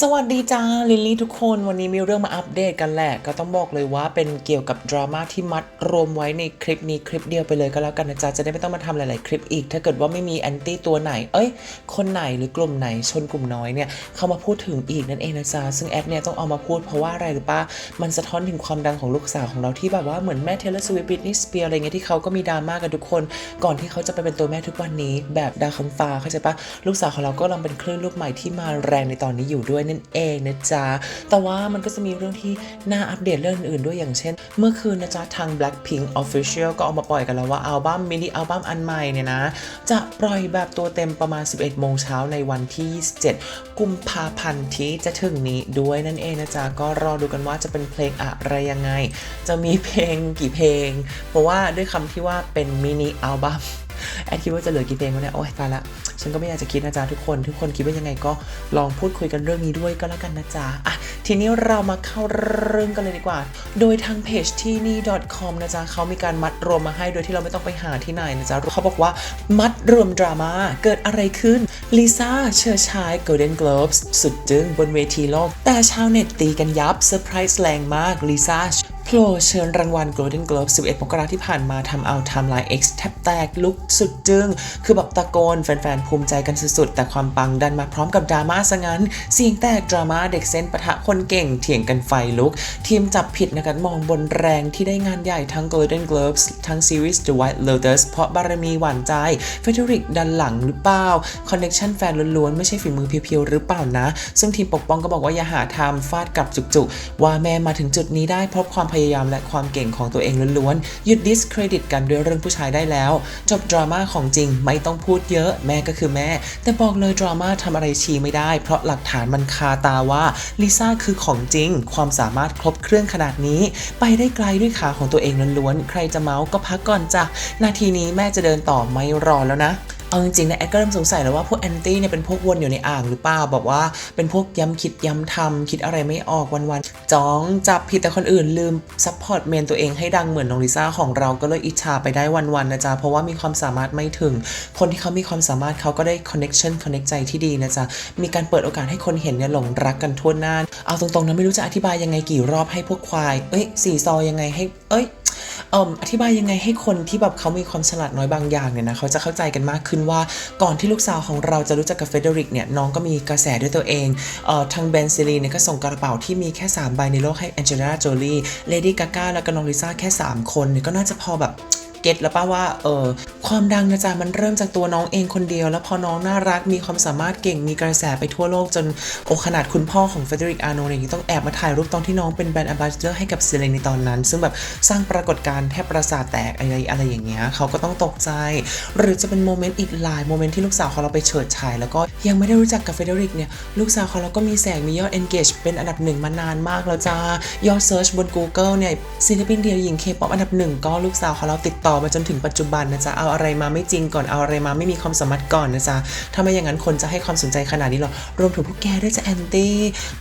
สวัสดีจ้าลิลลี่ทุกคนวันนี้มีเรื่องมาอัปเดตกันแหละ ก็ต้องบอกเลยว่าเป็นเกี่ยวกับดราม่าที่มัดรวมไว้ในคลิปนี้คลิปเดียวไปเลยก็แล้วกันนะจ๊ะจะได้ไม่ต้องมาทำหลาย ๆ คลิปอีก ถ้าเกิดว่าไม่มีแอนตี้ตัวไหน เอ้ย คนไหนหรือกลุ่มไหนชนกลุ่มน้อยเนี่ยเข้ามาพูดถึงอีกนั่นเองนะจ๊ะซึ่งแอดเนี่ยต้องเอามาพูดเพราะว่าอะไรหรือปะมันสะท้อนถึงความดังของลูกสาวของเราที่แบบว่าเหมือนแม่เทเลสวิฟต์บิทนีสเปียอะไรเงี้ยที่เขาก็มีดราม่ากันทุกคน ก่อนที่เขาจะไปเป็นตัวแม่ทุกวันนี้ แบบดาวคำฟ้าเข้าใจปะลูกสาวของเราก็กำลังเป็นคลื่นลูกใหม่ที่มาแรงในตอนนี้อยู่ด้วยนั่นเองนะจ๊ะ แต่ว่ามันก็จะมีเรื่องที่น่าอัปเดตเรื่องอื่นๆด้วยอย่างเช่น เมื่อคืนนะจ๊ะ ทาง Blackpink Official ก็ออกมาปล่อยกันแล้วว่าอัลบั้มมินิอัลบั้มอันใหม่เนี่ยนะ จะปล่อยแบบตัวเต็มประมาณ 11 โมงเช้าในวันที่ 27 กุมภาพันธ์ที่จะถึงนี้ด้วยนั่นเองนะจ๊ะ ก็รอดูกันว่าจะเป็นเพลงอะไรยังไง จะมีเพลงกี่เพลง เพราะว่าด้วยคำที่ว่าเป็นมินิอัลบั้ม แอดคิดว่าจะเหลือกี่เพลงวะเนี่ยโอ้ยตายละ ฉันก็ไม่อยากจะคิดนะจ๊ะทุกคน ทุกคนคิดว่ายังไงก็ลองพูดคุยกันเรื่องนี้ด้วยก็แล้วกันนะจ๊ะอะทีนี้เรามาเข้าเรื่องกันเลยดีกว่า โดยทางเพจที่นี่ .com นะจ๊ะเขามีการมัดรวมมาให้โดยที่เราไม่ต้องไปหาที่ไหนนะจ๊ะเขาบอกว่ามัดรวมดราม่าเกิดอะไรขึ้นลิซ่าเชิญชาย Golden Globes สุดจึงบนเวทีโลก แต่ชาวเน็ตตีกันยับเซอร์ไพรส์แรงมากลิซ่า โผล่เชิญรางวัล Golden Globe 11มกราที่ผ่านมาทำเอาไทม์ไลน์ X แทบแตกลุกสุดจึงคือแบบตะโกน แฟนๆ ภูมิใจกันสุดๆ แต่ความปังดันมาพร้อมกับดราม่าซะงั้น เสียงแตกดราม่าเด็กเซนปะทะคนเก่งเถียงกันไฟลุก ทีมจับผิดนะครับมองบนแรงที่ได้งานใหญ่ทั้ง Golden Globes ทั้งซีรีส์ The White Lotus เพราะบารมีหวานใจเฟเดริกดันหลังหรือเปล่าคอนเน c ชันแฟนล้วนๆ ไม่ใช่ฝีมือเพียวๆหรือเปล่านะ ซึ่งทีมปกป้องก็บอกว่าอย่าหาทำฟาดกลับจุกๆว่าแม่มาถึงจุดนี้ได้เพราะความพยายามและความเก่งของตัวเองล้วนๆหยุดดิสเครดิตกันด้วยเรื่องผู้ชายได้แล้ว จบดราม่าของจริงไม่ต้องพูดเยอะแม่ก็คือแม่ แต่บอกเลยดราม่าทำอะไรชีไม่ได้ เพราะหลักฐานมันคาตาว่าลิซ่าคือของจริง ความสามารถครบเครื่องขนาดนี้ ไปได้ไกลด้วยขาของตัวเองล้วนๆใครจะเมาส์ก็พักก่อนจ้ะนาทีนี้แม่จะเดินต่อไม่รอแล้วนะ เอาจริงๆนะแอดก็เริ่มสงสัยแล้วว่าพวกแอนตี้เนี่ยเป็นพวกวนอยู่ในอ่างหรือเปล่าแบอกว่าเป็นพวกย้ำคิดย้ำทำคิดอะไรไม่ออกวันๆจ้องจับผิดแต่คนอื่นลืมซัพพอร์ตเมนตัวเองให้ดังเหมือนน้องลิซ่าของเราก็เลยอิจฉาไปได้วันๆนะจ๊ะเพราะว่ามีความสามารถไม่ถึง คนที่เขามีความสามารถเขาก็ได้คอนเน็กชันคอนเน็กใจที่ดีนะจ๊ะมีการเปิดโอกาสให้คนเห็นเนี่ยหลงรักกันทั่วหน้าเอาตรงๆนะไม่รู้จะอธิบายยังไงกี่รอบให้พวกควายเอ้ยสี่ซอยังไงให้เอ้ย อธิบายยังไงให้คนที่แบบเขามีความฉลาดน้อยบางอย่างเนี่ยนะเขาจะเข้าใจกันมากขึ้นว่าก่อนที่ลูกสาวของเราจะรู้จักกับเฟเดริกเนี่ยน้องก็มีกระแสด้วยตัวเองเอ่อทางเบนซิลีเนี่ยก็ส่งกระเป๋าที่มีแค่ 3 ใบในโลกให้แองเจลิน่าโจลีเลดี้กาก้าแล้วก็น้องลิซ่าแค่ 3 คนเนี่ยก็น่าจะพอแบบ ก็ตแล้วป่าว่าเออความดังนะจ๊ะมันเริ่มจากตัวน้องเองคนเดียว แล้วพอน้องน่ารักมีความสามารถเก่งมีกระแสไปทั่วโลกจนโอขนาดคุณพ่อของเฟเดริกอาโนเนี่ยต้องแอบมาถ่ายรูปตอนที่น้องเป็นแบรนด์อ b บ s เ d อร์ให้กับซีเลนในตอนนั้น ซึ่งแบบสร้างปรากฏการณ์แทบประสาทแตกอะไรอะไรอย่างเงี้ยเขาก็ต้องตกใจ หรือจะเป็นโมเมนต์อีกหลายโมเมนต์ที่ลูกสาวของเราไปเฉิดฉายแล้วก็ยังไม่ได้รู้จักกับเฟเดริกเนี่ยลูกสาวของเราก็มีแสงมียอด engage เป็นอันดับหนึ่งมานานมากแล้วจ้ายอด search บน Google เนี่ยศิลปินเดียวหญิงเคป๊อปอันดับหนึ่งก็ลูกสาวของเราติดต่อมาจนถึงปัจจุบันนะจ๊ะเอาอะไรมาไม่จริงก่อนเอาอะไรมาไม่มีความสามารถก่อนนะจ๊ะถ้าไม่อย่างนั้นคนจะให้ความสนใจขนาดนี้หรอรวมถึงพวกแกด้วยจะแอนตี้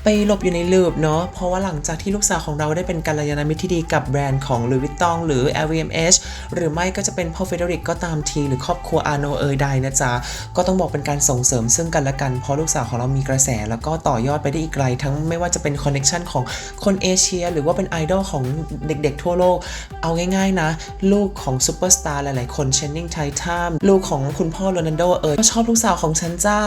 ไปหลบอยู่ในลืบเนาะเพราะว่าหลังจากที่ลูกสาวของเราได้เป็นกัลยาณมิตรที่ดีกับแบรนด์ของ Louis Vuitton หรือ LVMH หรือไม่ก็จะเป็นพ่อเฟเดริกก็ตามทีหรือครอบครัวอาโนเอยใดนะจ๊ะก็ต้องบอกเป็นการส่งเสริมซึ่งกันและกัน เพราะลูกสาวของเรามีกระแส แล้วก็ต่อยอดไปได้อีกไกล ทั้งไม่ว่าจะเป็นคอนเน t ชันของคนเอเชีย หรือว่าเป็นไอดอลของเด็กๆทั่วโลก เอาง่ายๆนะ ลูกของซูเปอร์สตาร์หลายๆ คนเชนนิงไททัมลูกของคุณพ่อโรนันโดเอยก็ชอบลูกสาวของฉันจ้า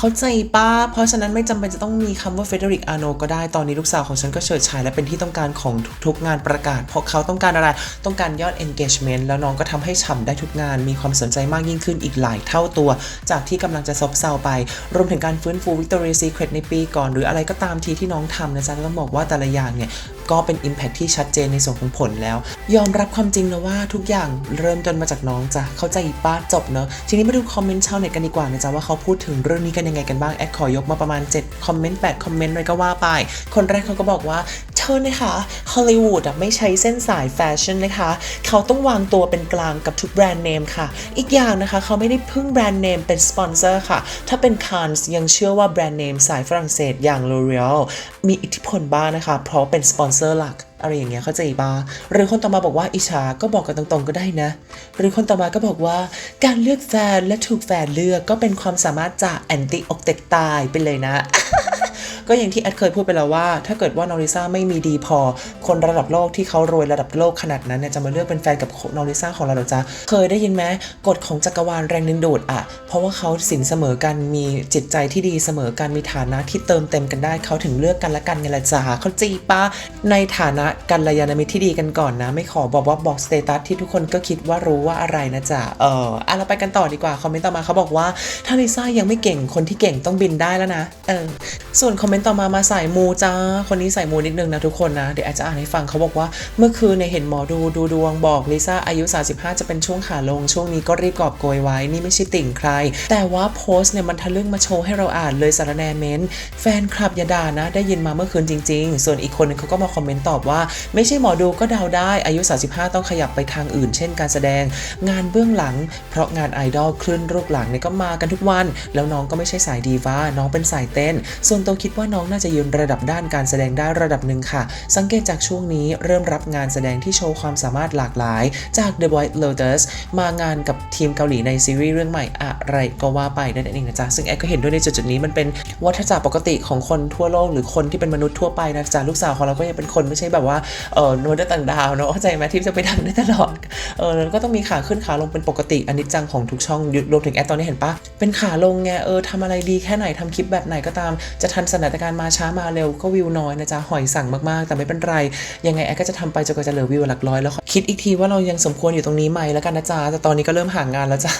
เข้าใจป้า เพราะฉะนั้นไม่จำเป็นจะต้องมีคำว่าเฟเดริกอาโนก็ได้ ตอนนี้ลูกสาวของฉันก็เฉิดฉายและเป็นที่ต้องการของทุกๆงานประกาศ เพราะเขาต้องการอะไร ต้องการยอด engagement แล้วน้องก็ทำให้ฉ่ำได้ทุกงาน มีความสนใจมากยิ่งขึ้นอีกหลายเท่าตัว จากที่กำลังจะซบเซาไป รวมถึงการฟื้นฟู Victoria's Secret ในปีก่อน หรืออะไรก็ตามทีที่น้องทำนะจ๊ะต้องบอกว่าแต่ละอย่างเนี่ยก็เป็น Impact ที่ชัดเจนในส่วนของผลแล้ว ยอมรับความจริงนะว่าทุกอย่างเริ่มต้นมาจากน้องจ้ะเข้าใจป้าจบเนอะทีนี้มาดูคอมเมนต์ชาวเน็ตกันดีกว่านะจ๊ะว่าเขาพูดถึงเรื่องนี้กันยังไงกันบ้าง แอดขอยกมาประมาณ 7 คอมเมนต์ 8 คอมเมนต์เลยก็ว่าไป คนแรกเขาก็บอกว่าเธอนะคะฮอลลีวูดอะไม่ใช้เส้นสายแฟชั่นนะคะ เขาต้องวางตัวเป็นกลางกับทุกแบรนด์เนมค่ะ อีกอย่างนะคะเขาไม่ได้พึ่งแบรนด์เนมเป็นสปอนเซอร์ค่ะ ถ้าเป็นคานส์ยังเชื่อว่าแบรนด์เนมสายฝรั่งเศสอย่าง L'Oreal มีอิทธิพลบ้างนะคะ เพราะเป็นสปอนเซอร์หลัก อะไรอย่างเงี้ยเข้าใจปะหรือคนต่อมาบอกว่าอิชาก็บอกกันตรงๆก็ได้นะ หรือคนต่อมาก็บอกว่า การเลือกแฟนและถูกแฟนเลือกก็เป็นความสามารถจากแอนติออกเต็กตายไปเลยนะ ก็อย่างที่แอดเคยพูดไปแล้วว่า ถ้าเกิดว่านองลิซ่าไม่มีดีพอ คนระดับโลกที่เขารวยระดับโลกขนาดนั้นเนี่ยจะมาเลือกเป็นแฟนกับนองลิซ่าของเราหรอจ๊ะเคยได้ยินไหมกฎของจักรวาลแรงดึงดูดอะเพราะว่าเขาสินเสมอกันมีจิตใจที่ดีเสมอกันมีฐานะที่เติมเต็มกันได้เขาถึงเลือกกันและกันไงละจ๊ะเขาจีปะในฐานะกัลยาณมิตรที่ดีกันก่อนนะ ไม่ขอบอกว่าบอกสเตตัสที่ทุกคนก็คิดว่ารู้ว่าอะไรนะจ๊ะเอออะเราไปกันต่อดีกว่าคอมเมนต์ต่อมาเขาบอกว่าถ้าลิซ่ายังไม่เก่งคนที่เก่งต้องบินได้แล้วนะเออส่วนคอมเมนต์ต่อมามาใส่มูจ้า คนนี้ใส่มูนิดนึงนะทุกคนนะ เดี๋ยวอาจจะอ่านให้ฟังเขาบอกว่า เมื่อคืนเนี่ยเห็นหมอดูดูดวงบอกลิซ่าอายุ 35 จะเป็นช่วงขาลง ช่วงนี้ก็รีบกอบโกยไว้ นี่ไม่ใช่ติ่งใคร แต่ว่าโพสต์เนี่ยมันทะลึ่งมาโชว์ให้เราอ่านเลยสารแนเมนต์แฟนคลับย่าดานะ ได้ยินมาเมื่อคืนจริง ๆ ส่วนอีกคนนึงเขาก็มาคอมเมนต์ตอบว่า ไม่ใช่หมอดูก็เดาได้อายุ 35 ต้องขยับไปทางอื่น เช่น การแสดงงานเบื้องหลัง เพราะงานไอดอลคลื่นรูปหลังเนี่ยก็มากันทุกวัน แล้วน้องก็ไม่ใช่สายดีว่าน้องเป็นสายเต้น ส่วนตัวคิดว่าน้องน่าจะยืนระดับด้านการแสดงได้ระดับหนึ่งค่ะ สังเกตจากช่วงนี้เริ่มรับงานแสดงที่โชว์ความสามารถหลากหลาย จาก The White Lotus มางานกับทีมเกาหลีในซีรีส์เรื่องใหม่อะไรก็ว่าไปนั่นเองนะจ๊ะ ซึ่งแอดก็เห็นด้วยในจุดๆนี้มันเป็นวัฏจักรปกติของคนทั่วโลกหรือคนที่เป็นมนุษย์ทั่วไปนะจ๊ะลูกสาวของเราก็ยังเป็นคนไม่ใช่แบบว่าเออมนุษย์ต่างดาวเนาะเข้าใจไหมที่จะไปดังได้ตลอดเออแล้วก็ต้องมีขาขึ้นขาลงเป็นปกติอันนี้จังของทุกช่องรวมถึงแอดตอนนี้เห็นปะเป็นขาลงไงเออทำอะไรดีแค่ไหนทำคลิปแบบไหนก็ตามจะทันสถานการมาช้ามาเร็วก็วิวน้อยนะจ๊ะหอยสั่งมากๆ แต่ไม่เป็นไร ยังไงแอดก็จะทำไปจนกว่าจะเหลือวิวหลักร้อยแล้วคิดอีกทีว่าเรายังสมควรอยู่ตรงนี้ไหมแล้วกันนะจ๊ะแต่ตอนนี้ก็เริ่มห่างงานแล้วจ้ะ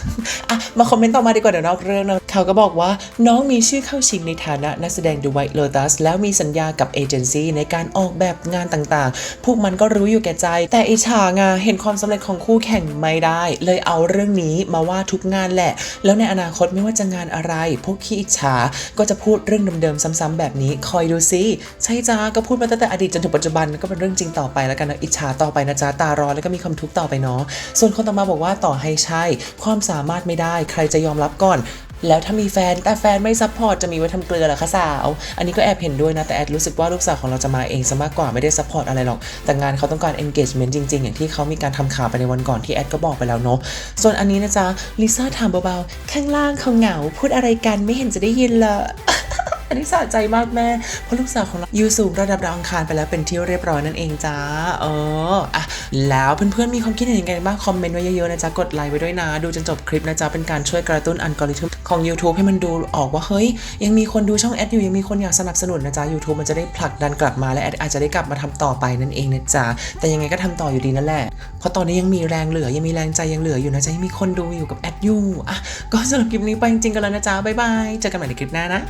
อะมาคอมเมนต์ต่อมาดีกว่าเดี๋ยวนอกเรื่องนะเขาก็บอกว่าน้องมีชื่อเข้าชิงในฐานะนักแสดง The White Lotus แล้วมีสัญญากับเอเจนซี่ในการออกแบบงานต่างๆ พวกมันก็รู้อยู่แก่ใจ แต่อิจฉางาเห็นความสำเร็จของคู่แข่งไม่ได้ เลยเอาเรื่องนี้มาว่าทุกงานแหละ แล้วในอนาคตไม่ว่าจะงานอะไร พวกขี้อิจฉาก็จะพูดเรื่องเดิมๆซ้ำๆแบบนี้คอยดูซิใช่จ้าก็พูดมาตั้งแต่อดีตจนถึงปัจจุบันก็เป็นเรื่องจริงต่อไปแล้วกันนะอิจฉาต่อไปนะจ๊ะตารอแล้วก็มีความทุกข์ต่อไปเนาะส่วนคนต่อมาบอกว่าต่อให้ใช่ ความสามารถไม่ได้ใครจะยอมรับก่อน แล้วถ้ามีแฟนแต่แฟนไม่ซัพพอร์ตจะมีไว้ทำเกลือหรอคะสาว อันนี้ก็แอบเห็นด้วยนะ แต่แอดรู้สึกว่าลูกสาวของเราจะมาเองซะมากกว่าไม่ได้ซัพพอร์ตอะไรหรอก แต่งานเขาต้องการ engagement จริง ๆ อย่างที่เขามีการทำข่าวไปในวันก่อนที่แอดก็บอกไปแล้วเนาะส่วนอันนี้นะจ๊ะลิซ่าถามเบาๆข้างล่างเขาเหงา พูดอะไรกันไม่เห็นจะได้ยินเลย อันนี้สะใจมากแม่ เพราะลูกสาวของเราอยู่สูงระดับดาวอังคารไปแล้วเป็นที่เรียบร้อยนั่นเองจ้า เอออะแล้วเพื่อนๆมีความคิดเห็นยังไงบ้างคอมเมนต์ไว้เยอะๆนะจ๊ะกดไลค์ไว้ด้วยนะ ดูจนจบคลิปนะจ๊ะเป็นการช่วยกระตุ้นอัลกอริทึมของ YouTube ให้มันดูออกว่าเฮ้ย ยังมีคนดูช่องแอดอยู่ยังมีคนอยากสนับสนุนนะจ๊ะ YouTube มันจะได้ผลักดันกลับมาและแอดอาจจะได้กลับมาทำต่อไปนั่นเองนะจ๊ะแต่ยังไงก็ทำต่ออยู่ดีนั่นแหละเพราะตอนนี้ยังมีแรงเหลือยังมีแรงใจยังเหลืออยู่นะจ๊ะยังมีคนดูอยู่กับแอดอยู่อะก็สำหรับคลิปนี้ไปจริงๆกันแล้วนะจ๊ะบ๊ายบายเจอกันใหม่ในคลิปหน้านะ